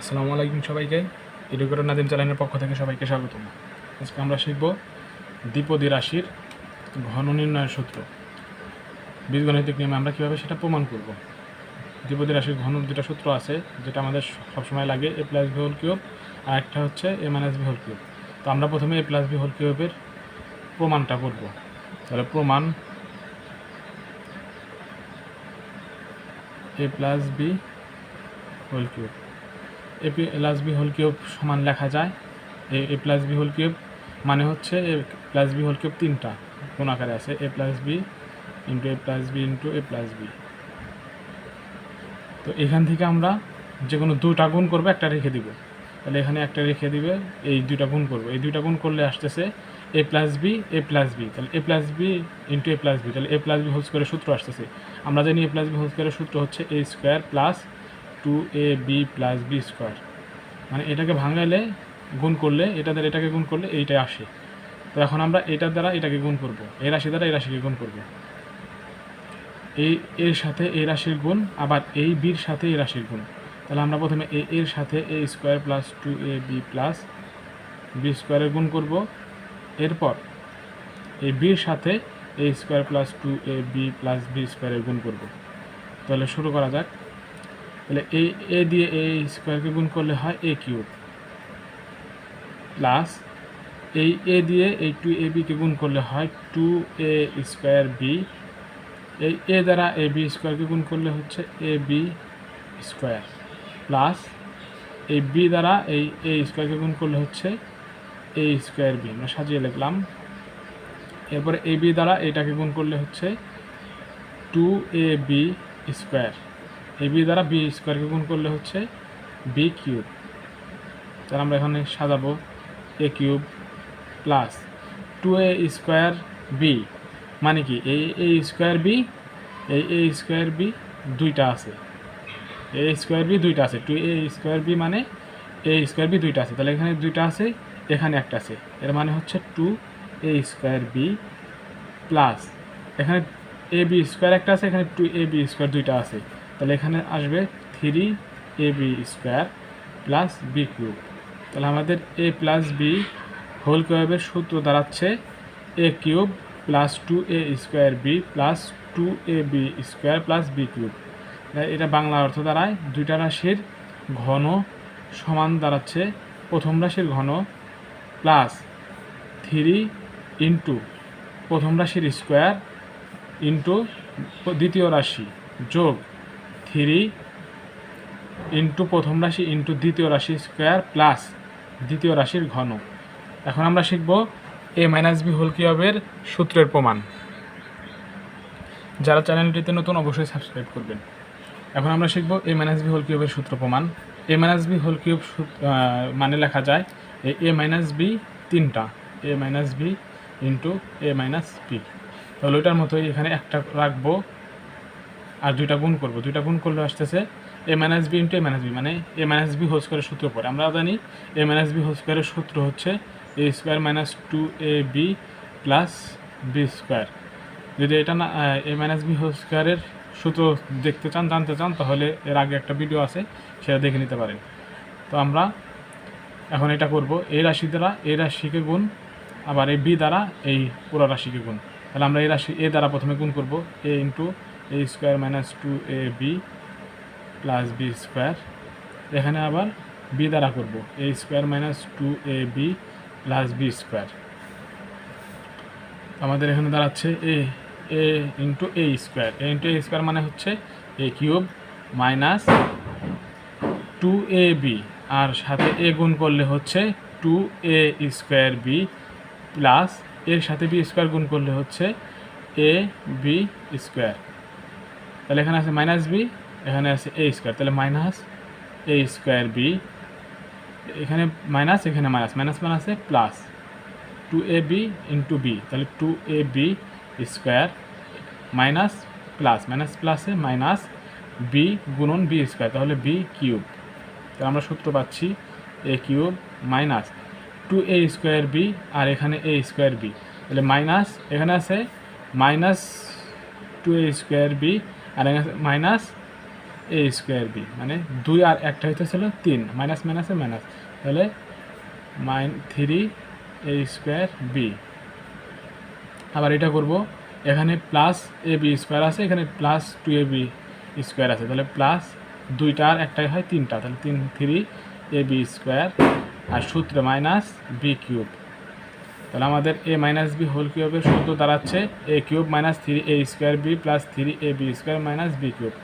আসসালামু আলাইকুম সবাইকে। এডুকেটর নাদিম চ্যানেলের পক্ষ থেকে সবাইকে স্বাগতম। আজকে আমরা শিখব দ্বিপদী রাশির ঘন নির্ণয়ের সূত্র। বীজগণিতিক নিয়মে আমরা কীভাবে সেটা প্রমাণ করব? দ্বিপদী রাশির ঘন দুটা সূত্র আছে, যেটা আমাদের সবসময় লাগে, A plus B whole cube, আর একটা হচ্ছে A minus B whole cube. তো আমরা প্রথমে এ প্লাস বি হোল কিউবের প্রমাণটা করব। তাহলে প্রমাণ A plus B whole cube. A plus B whole cube সমান লেখা যায় A A plus B whole cube মানে হচ্ছে A plus B whole cube তিনটা কোন আকারে আছে A plus B into A plus B into A plus B তো এখান থেকে আমরা যে কোনো দুটা গুণ করব একটা রেখে দিব তাহলে এখানে একটা রেখে দিবে এই দুইটা গুণ করব এই দুইটা গুণ করলে আসতেছে A plus B A plus B তাহলে A plus B into A plus B তাহলে এ প্লাস বি হোল স্কোয়ারের সূত্র আসতেছে আমরা জানি এ প্লাস বি হোল স্কোয়ারের সূত্র হচ্ছে A square plus two A B plus B square মানে এটাকে ভাঙাইলে, গুণ করলে, এটা দ্বারা এটাকে গুণ করলে এইটাই আসে। তো এখন আমরা এটার দ্বারা এটাকে গুণ করব। এই রাশি দ্বারা এই রাশিকে গুণ করব। এই এর সাথে এই রাশির গুণ, আবার এই বির সাথে এই রাশির গুণ। তাহলে আমরা প্রথমে এ, এর সাথে A square plus two A B plus B স্কোয়ারের গুণ করব। এরপর এই বির সাথে A square plus two A B plus B স্কোয়ারের গুণ করব। তাহলে শুরু করা যাক। তাহলে এই এ দিয়ে এ স্কোয়ারকে গুণ করলে হয় এ কিউব প্লাস এই এ দিয়ে এই টু এ বিকে গুণ করলে হয় টু এ স্কোয়ার বি এই এ দ্বারা এ বি স্কোয়ারকে গুণ করলে হচ্ছে এ বি স্কোয়ার প্লাস এই বি দ্বারা এই এ স্কোয়ারকে গুণ করলে হচ্ছে এ স্কোয়ার বি আমরা সাজিয়ে লিখলাম। এরপরে এ বি দ্বারা এটাকে গুণ করলে হচ্ছে two A B square A B দ্বারা বি স্কোয়ারকে গুণ করলে হচ্ছে বি কিউব। তাহলে আমরা এখানে সাজাবো A cube plus two A square B মানে কি? এই এ স্কোয়ার বি এই এ স্কোয়ার বি দুইটা আছে। এ স্কোয়ার বি দুইটা আছে। টু এ স্কোয়ার বি মানে এ স্কোয়ার বি দুইটা আছে। তাহলে এখানে দুইটা আছে, এখানে একটা আছে। এর মানে হচ্ছে two A square B plus এখানে এ বি স্কোয়ার একটা আছে, এখানে টু এ বি স্কোয়ার দুইটা আছে। তাহলে এখানে আসবে three A B square plus B cube তাহলে আমাদের এ প্লাস বি হোল কিউবের সূত্র দাঁড়াচ্ছে A cube plus two A square B plus two A B square plus B cube এটা বাংলা অর্থ দাঁড়ায়, দুইটা রাশির ঘন সমান দাঁড়াচ্ছে, প্রথম রাশির ঘন প্লাস থ্রি ইন্টু প্রথম রাশির স্কোয়ার ইন্টু দ্বিতীয় রাশি যোগ থ্রি ইন্টু প্রথম রাশি ইন্টু দ্বিতীয় রাশি স্কোয়ার প্লাস দ্বিতীয় রাশির ঘন। এখন আমরা শিখব এ মাইনাস বি হোল কিউবের সূত্রের প্রমাণ। যারা চ্যানেলটিতে নতুন অবশ্যই সাবস্ক্রাইব করবেন। এখন আমরা শিখব এ মাইনাস বি হোল কিউবের সূত্র প্রমাণ। A minus B whole cube মানে লেখা যায় এ মাইনাস বি তিনটা, A minus B into A minus B তাহলে ওইটার মতোই এখানে একটা রাখব। আর দুইটা গুণ করব। দুইটা গুণ করলে আসতেছে A minus B into A minus B মানে এ মাইনাস বি হোল স্কোয়ারের সূত্র পড়ে। আমরা জানি এ মাইনাস বি হোল স্কোয়ারের সূত্র হচ্ছে A square minus two A B plus B square যদি এটা না এ মাইনাস বি হোল স্কোয়ারের সূত্র দেখতে চান, জানতে চান, তাহলে এর আগে একটা ভিডিও আছে, সেটা দেখে নিতে পারেন। তো আমরা এখন এটা করব। এই রাশি দ্বারা এই রাশিকে গুণ, আবার এই বি দ্বারা এই পুরো রাশিকে গুণ। তাহলে আমরা এই রাশি এ দ্বারা প্রথমে গুণ করব। A into A square minus two A B plus B square এখানে আবার বি দ্বারা করব A square minus two A B plus B square আমাদের এখানে দাঁড়াচ্ছে A A into A square A into A square মানে হচ্ছে A cube minus two A B আর সাথে এ গুণ করলে হচ্ছে two A square B plus এর সাথে বি স্কোয়ার গুণ করলে হচ্ছে এ বি স্কোয়ার তাহলে এখানে আছে মাইনাস বি এখানে আছে এ স্কোয়ার তাহলে মাইনাস এ স্কোয়ার বি এখানে মাইনাস এখানে মাইনাস মাইনাস মাইনাসে plus two A B into B তাহলে two A B square minus plus minus প্লাসে মাইনাস বি গুণন বি স্কোয়ার তাহলে বি কিউব তাহলে আমরা সূত্র পাচ্ছি A cube minus two A square B আর এখানে এ স্কোয়ার বি তাহলে মাইনাস এখানে আছে minus two A square B R minus A square B মানে দুই আর একটা হইতেছিল তিন, মাইনাস মাইনাসে মাইনাস। তাহলে মাইন থ্রি এ স্কোয়ার বি আবার এটা করব, এখানে প্লাস এ বি স্কোয়ার আছে, এখানে plus two A B square আছে। তাহলে প্লাস দুইটা আর একটাই হয় তিনটা, তাহলে তিন, থ্রি এ বি স্কোয়ার আর সূত্রে মাইনাস বি কিউব তাহলে আমাদের এ মাইনাস বি হোল কিউবের সূত্র দাঁড়াচ্ছে A cube minus three A square B plus three A B square minus B cube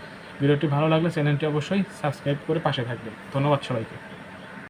ভিডিওটি ভালো লাগলে চ্যানেলটি অবশ্যই সাবস্ক্রাইব করে পাশে থাকবে ধন্যবাদ সবাইকে।